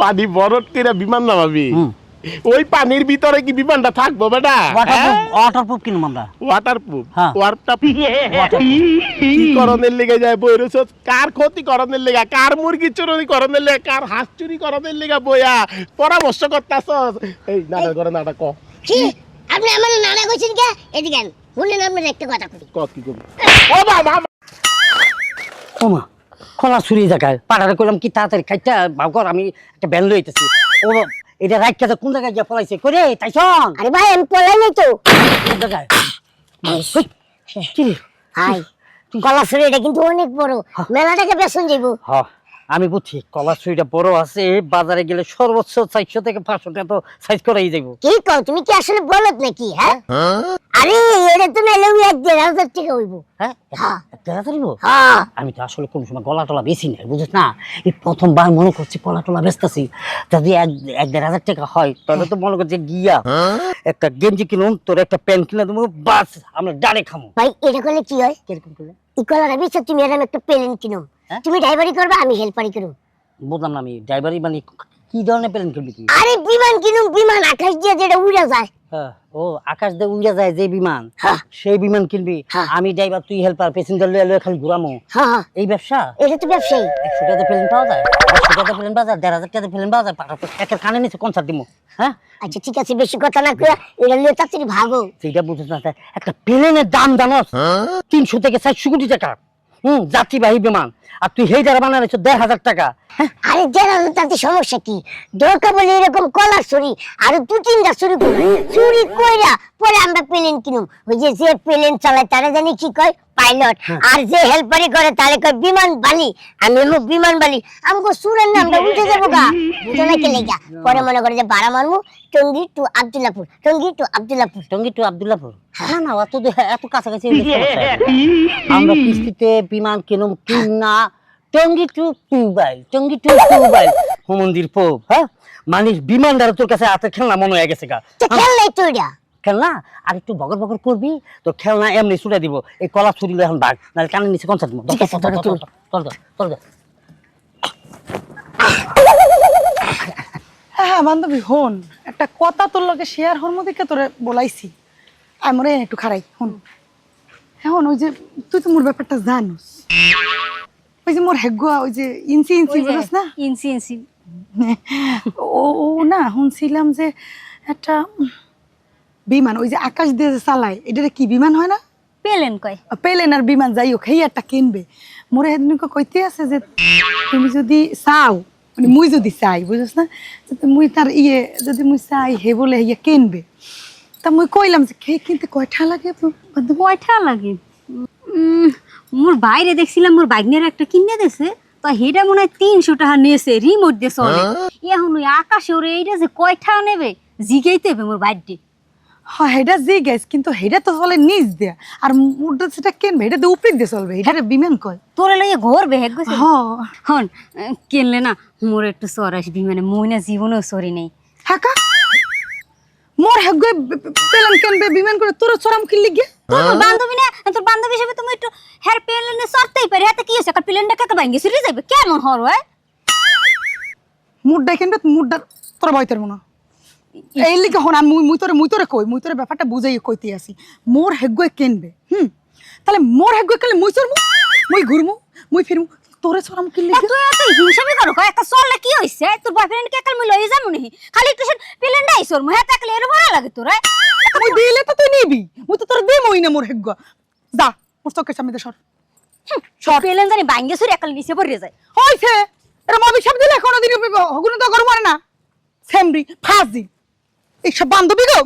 পানি বরফ তীরে বিমান নামাবি। ওই পানির ভিতরে কি বিমানটা থাকব বেটা? ওয়াটারপ্রুফ ওয়াটারপ্রুফ কিনুম আমরা। ওয়াটার প্রুফ হ্যাঁ। কি করণের লেগে যায় বই রয়েছে কার ক্ষতি করণের লেগে? কার মুরগি চুরি করণের লেগে? কার হাঁস চুরি করণের লেগে বইয়া? পরামর্শ করতেছ এই নাটক করে নাটক ক কি আপনি আমার নানা কইছেন কে? এদিকে আন। শুনলেন আপনার একটা কথা কই ক কি করবি ও বাবা ওমা খোলা ছুরি জায়গায় পাড়ারে কইলাম কি তাড়াতাড়ি খাইটা ভাব কর আমি একটা ব্যান লইতেছি ও এটা রাইট কাছে কোন জায়গায় গিয়ে ফলাইছে করে তাই তাইছন আরে ভাই আমি পলাই নাই তো। কোন জায়গায়? হই, কলা ছুরি এটা কিন্তু অনেক বড়। মেলাটাকে বেসন যাইবো আমি বুঝছি কলা ছুরিটা বড় আছে বাজারে গেলে সর্বোচ্চ চারশো থেকে পাঁচশো টাকা তো সাইজ করাই যাইব। কি কও তুমি কি আসলে বলত নাকি হ্যাঁ? আরে এটা তো নাইলে ওই এক দেড় হাজার টাকা হইব। হ্যাঁ? হ্যাঁ। হ্যাঁ। আমি তো আসলে কোনো সময় গলা টলা বেশি নাই না? এই প্রথমবার মনে করছি গলা টলা বেচতেছি যদি এক এক দেড় হাজার টাকা হয় তাহলে তো মনে করছি গিয়া একটা গেঞ্জি কিনুন তোর একটা প্যান্ট কিনে দেবো বাস আমরা ডানে খামো। ভাই এটা করলে কি হয়? কীরকম করলে? ই তুমি এরকম একটা প্লেন কিনো। হ্যাঁ? তুমি ড্রাইভারি করবে আমি হেল্পারি করব বুঝলাম না আমি ড্রাইভারই মানে কি ধরনের প্যান্ট তুই? আরে বিমান কিনুম বিমান আকাশ দিয়ে যেটা উড়ে যায়। ও আকাশ দিয়ে উড়ে যায় যে বিমান হ্যাঁ। সেই বিমান কিনবি। হ্যাঁ। আমি ড্রাইভার তুই হেল্পার প্যাসেঞ্জার লয়ে লয়ে খালি ঘুরামো। হ্যাঁ হ্যাঁ। এই ব্যবসা? এটা তো ব্যবসায়ী। একশো টাকা প্লেন পাওয়া যায়? একশো টাকা প্লেন পাওয়া যায়? দেড় হাজার টাকা প্লেন পাওয়া যায়? একের কানে নিচে কনসার্ট দিব হ্যাঁ? আচ্ছা ঠিক আছে বেশি কথা না কইয়া এটা লিয়ে তাড়াতাড়ি ভাগো। সেইটা বুঝিস না একটা প্লেনের দাম জানোস? তিনশো থেকে চারশো কোটি টাকা। হুম। যাত্রীবাহী বিমান। আর তুই সেই জায়গা বানাইছো দেড় হাজার টাকা। হ্যাঁ? আরে জেনারেল তাতে সমস্যা কি? দরকার বলে এরকম কলার ছুরি আর দু তিনটা ছুরি করব চুরি কইরা পরে আমরা প্লেন কিনুম। ওই যে যে প্লেন চালায় তারা জানি কি কয়? পাইলট আর যে হেল্পারি করে তারে কয় বিমান বালি। আমি হলো বিমান বালি। আমাকে সুরের না আমরা উঠে যাব গা। বুঝো না কে লেগা পরে মনে করে যে বাড়া মারবো Tongi to Abdullahpur Tongi to Abdullahpur. Tongi to Abdullahpur? হ্যাঁ। না অত দূর- এত কাছাকাছি। আমরা কিস্তিতে বিমান কিনুম কিন না। টঙ্গি টু টুবাইল টঙ্গি টু টুবাইল হোমন্দির পোপ হ্যাঁ? মানুষ বিমান দ্বারা তোর কাছে হাতে খেলনা মনে হয়ে গেছে গা। তো খেললাই তো এটা খেলনা আর একটু বগর বগর করবি তো খেলনা এমনি ছুটে দিব এই কলা ছুরি এখন বাঘ নাহলে কানের নিচে কনসার্ট তুমি। চল চল হ্যাঁ হ্যাঁ বান্ধবী হন। একটা কথা তোর লগে শেয়ার হর মধ্যে তোরে বলাইছি? আমরে একটু খারাই হন। এখন ওই যে তুই তো মোর ব্যাপারটা জানোস। ওই যে মোর হেগুয়া ওই যে ইঞ্চি ইঞ্চি বুঝছ না? ইনসি ইনসি ও না শুনছিলাম যে একটা বিমান ওই যে আকাশ দিয়ে যে চালায় এটা কি বিমান হয় না? পেলেন কয়? পেলেন আর বিমান যাই হোক সেই একটা কিনবে। মোরে সেদিন কইতে আছে যে তুমি যদি চাও মানে মুই যদি চাই বুঝছ না? মুই তার ইয়ে যদি মুই চাই হে বলে ইয়ে কিনবে। তা মুই কইলাম যে কে কিনতে কয়টা লাগে? কয়টা লাগে? উম, মোর বাইরে দেখছিলাম মোর বাইকনের একটা কিনে দিছে। তো হেটা মনে হয় তিনশো টাকা নেছে রিমোট দিয়ে চলে। এখন ওই আকাশে ওরে এইটা যে কয়টা নেবে জিগাইতে হবে মোর বাইরটি। হ্যাঁ হেটা যে গেছ কিন্তু হেটা তো চলে নিচ দেয়া। আর মুরটা সেটা কিনবে এটা তো উপরে দিয়ে চলবে। এটা বিমান কয়? তোরে লইয়ে ঘর বেহেক গেছে হ্যাঁ। হন কিনলে না মোর একটু সর আসবি মানে মই না জীবনেও সরি নেই। হাকা মোর হেগে পেলাম কিনবে বিমান করে তোর চড়াম কিনলি গিয়ে তোর বান্ধবী না তোর বান্ধবী হিসেবে তুমি একটু হেয়ার প্লেনে সরতেই পারি হাতে কি হয়েছে? কার প্লেনটা কাকে ভাঙ্গি সিরি যাবে কেমন হর হয় মুডটা কিনবে মুডটা তোর ভয়তের মনে এই লিখে হন আমি মুই তোরে মুই তোরে কই মুই তোরে ব্যাপারটা বুঝাই কইতে আসি মোর হেগুয়ে কিনবে হুম? তাহলে মোর হেগুয়ে কিনলে মুই চড়মু মুই ঘুরমু মুই ফিরমু তোরে চড়াম কিনলি এ, তুই এত হিংসামি করো কয় একটা চললে কি হইছে তোর বয়ফ্রেন্ড কে কাল মুই লই যামু নি খালি একটু সেন প্লেনটা আইছর মুই হাতে কালে এর ভালো লাগে তোর হ্যাঁ? মুই দিলে তো তুই নিবি মুই তো তোর দেমই না মোর হেগুয়া। যা মোর চোখের সামনে দে সর সব প্লেন জানি ভাঙ্গে সরি একালে নিচে পড়ে যায়। হইছে এরম অভিশাপ দিলে কোনোদিন হগুন তো করব না। সেমরি ফাঁসি এইসব বান্ধবী গো